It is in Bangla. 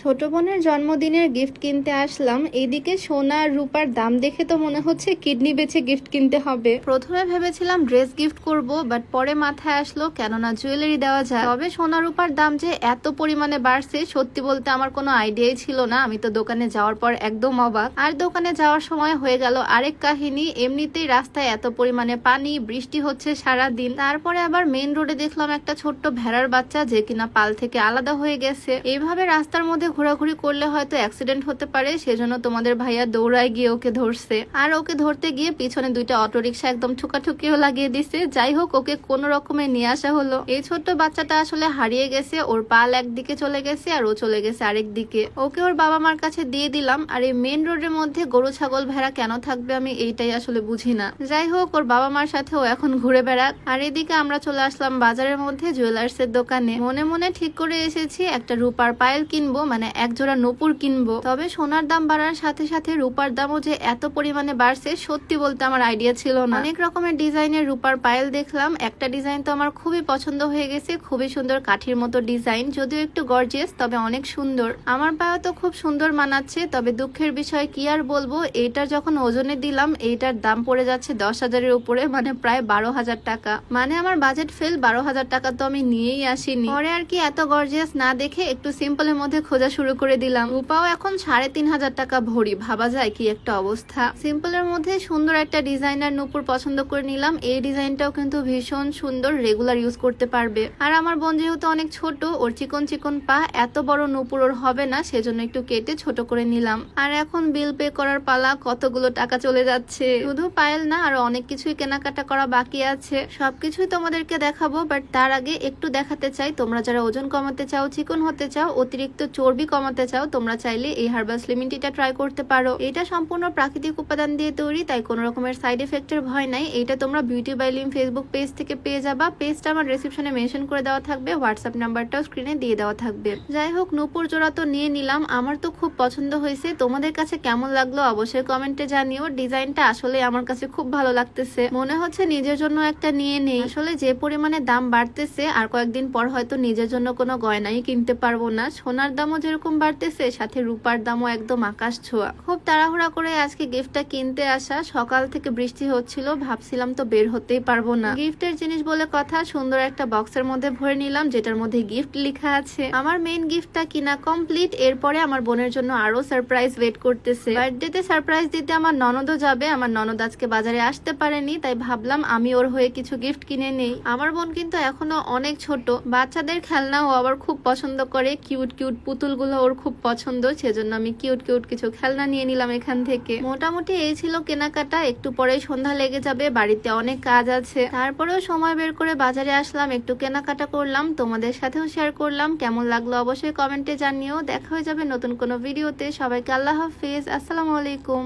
ছোট বোনের জন্মদিনের গিফট কিনতে আসলাম। এইদিকে সোনা আর রূপার দাম দেখে তো মনে হচ্ছে কিডনি বেচে গিফট কিনতে হবে। প্রথমে ভেবেছিলাম ড্রেস গিফট করব, বাট পরে মাথায় আসলো, কেননা জুয়েলারি দেওয়া যায়। তবে সোনা রূপার দাম যে এত পরিমাণে বাড়ছে, সত্যি বলতে আমার কোনো আইডিয়াই ছিল না। আমি তো দোকানে যাওয়ার পর একদম অবাক। আর দোকানে যাওয়ার সময় হয়ে গেল আরেক কাহিনী। এমনিতেই রাস্তায় এত পরিমাণে পানি, বৃষ্টি হচ্ছে সারা দিন তারপরে আবার মেইন রোডে দেখলাম একটা ছোট্ট ভেড়ার বাচ্চা যে কিনা পাল থেকে আলাদা হয়ে গেছে। এইভাবে রাস্তার মধ্যে ঘোরাঘুরি করলে হয়তো অ্যাক্সিডেন্ট হতে পারে, সেজন্য তোমাদের ভাইয়া দৌড়ায় গিয়ে ওকে ধরছে। আর ওকে ধরতে গিয়ে পিছনে দুইটা অটো রিক্সা একদম ঠুকাঠুকিও লাগিয়ে দিছে। যাই হোক, ওকে কোন রকমে নিয়ে আসা হলো। এই ছোট্ট বাচ্চাটা আসলে হারিয়ে গেছে, ওর পাল একদিকে চলে গেছে আর ও চলে গেছে আরেক দিকে। ওকে ওর বাবা মার কাছে দিয়ে দিলাম, আর এই মেন রোডের মধ্যে গরু, ছাগল, ভেড়া কেন থাকবে আমি এইটাই আসলে বুঝি না। যাই হোক, ওর বাবা মার সাথে ও এখন ঘুরে বেড়াক। আর এদিকে আমরা চলে আসলাম বাজারের মধ্যে জুয়েলার্স এর দোকানে। মনে মনে ঠিক করে এসেছি, একটা রূপার পায়েল কিনবো মানে এক জোড়া নপুর কিনবো। তবে সোনার দাম বাড়ার সাথে সাথে রূপার দামও যে এত পরিমাণে বাড়ছে, সত্যি বলতে আমার আইডিয়া ছিল না। অনেক রকমের ডিজাইনের রূপার পায়েল দেখলাম। একটা ডিজাইন তো আমার খুবই পছন্দ হয়ে গেছে, খুবই সুন্দর কাঠির মতো ডিজাইন, যদিও একটু গর্জিয়াস তবে অনেক সুন্দর। আমার পায়েও তো খুব সুন্দর মানাচ্ছে, তবে দুঃখের বিষয় কি আর বলব, এইটার যখন ওজনে দিলাম, এইটার দাম পড়ে যাচ্ছে দশ হাজারের উপরে মানে প্রায় বারো হাজার টাকা। মানে আমার বাজেট ফেল বারো হাজার টাকা তো আমি নিয়েই আসিনি। পরে আর কি এত গর্জিয়াস না দেখে, একটু সিম্পলের মধ্যে খোঁজা শুরু করে দিলাম। রূপাও এখন সাড়ে তিন হাজার টাকা ভরি। ভাবা যায় কি একটা অবস্থা। সিম্পলের মধ্যে সুন্দর একটা ডিজাইনার নুপুর পছন্দ করে নিলাম। এই ডিজাইনটাও কিন্তু ভীষণ সুন্দর, রেগুলার ইউজ করতে পারবে। আর আমার বোন যেহেতু অনেক ছোট, ওর চিকন চিকন পা, এত বড় নুপুর ওর হবে না, সেজন্য একটু কেটে ছোট করে নিলাম। আর এখন বিল পে করার পালা, কতগুলো টাকা চলে যাচ্ছে। শুধু পায়েল না, আর অনেক কিছুই কেনাকাটা করা বাকি আছে। সবকিছুই তোমাদেরকে দেখাবো, বাট তার আগে একটু দেখাতে চাই। তোমরা যারা ওজন কমাতে চাও, চিকন হতে চাও, অতিরিক্ত চর্বি কমাতে চাও, তোমরা চাইলে এই হার্বাল স্লিমিং টিটা ট্রাই করতে পারো। এটা সম্পূর্ণ প্রাকৃতিক উপাদান দিয়ে তৈরি, তাই কোনো রকমের সাইড এফেক্টের ভয় নাই। এটা তোমরা বিউটি বাই লিম ফেসবুক পেজ থেকে পেয়ে যাবা। পেজটা আমার রিসেপশনে মেনশন করে দেওয়া থাকবে হোয়াটসঅ্যাপ নাম্বারটাও স্ক্রিনে দিয়ে দেওয়া থাকবে। যাই হোক, নূপুর জোড়া তো নিয়ে নিলাম। আমার তো খুব পছন্দ হয়েছে। তোমাদের কাছে কেমন লাগল অবশ্যই কমেন্টে জানিও। ডিজাইনটা আসলে আমার কাছে খুব ভালো লাগতেছে। মনে হচ্ছে নিজের জন্য একটা নিয়ে নেই। আসলে যে পরিমাণে দাম বাড়তেছে, আর কয়েকদিন পর হয়তো নিজের জন্য কোনো গয়নাই কিনতে পারব না। সোনার দামও যেরকম বাড়তেছে, সাথে রূপার দামও একদম আকাশ ছোঁয়া। খুব তাড়াহুড়া করে আজকে গিফটটা কিনতে আসা, সকাল থেকে বৃষ্টি হচ্ছিল, ভাবছিলাম তো বের হতেই পারব না। গিফটের জিনিস বলে কথা, সুন্দর একটা বক্সের মধ্যে ভরে নিলাম, যেটার মধ্যে গিফট লেখা আছে। আমার মেইন গিফটটা কিনা কমপ্লিট এরপরে আমার বোনের জন্য আরও সারপ্রাইজ ওয়েট করতেছে। বার্থডেতে সারপ্রাইজ দিতে আমার ননদও যাবে, আমার ননদ আজকে বাজারে আসতে পারেনি, তাই ভাবলাম আমি ওর হয়ে কিছু গিফট কিনে নেই। আমার বোন কিন্তু এখনও অনেক ছোট, বাচ্চাদের খেলনা ও আবার খুব পছন্দ করে কিউট কিউট পুতুলগুলো ওর খুব পছন্দ, সেজন্য আমি কিউট কিউট কিছু খেলনা নিয়ে নিলাম এখান থেকে। মোটামুটি এই ছিল কেনাকাটা, একটু পরে সন্ধ্যা লেগে যাবে, বাড়িতে অনেক কাজ আছে। তারপরেও সময় বের করে বাজারে আসলাম, একটু কেনাকাটা করলাম, তোমাদের সাথেও শেয়ার করলাম, কেমন লাগল অবশ্যই কমেন্টে জানিও। দেখা হয়ে যাবে নতুন কোনো ভিডিওতে সবাইকে আল্লাহ হাফিজ, আসসালামু আলাইকুম।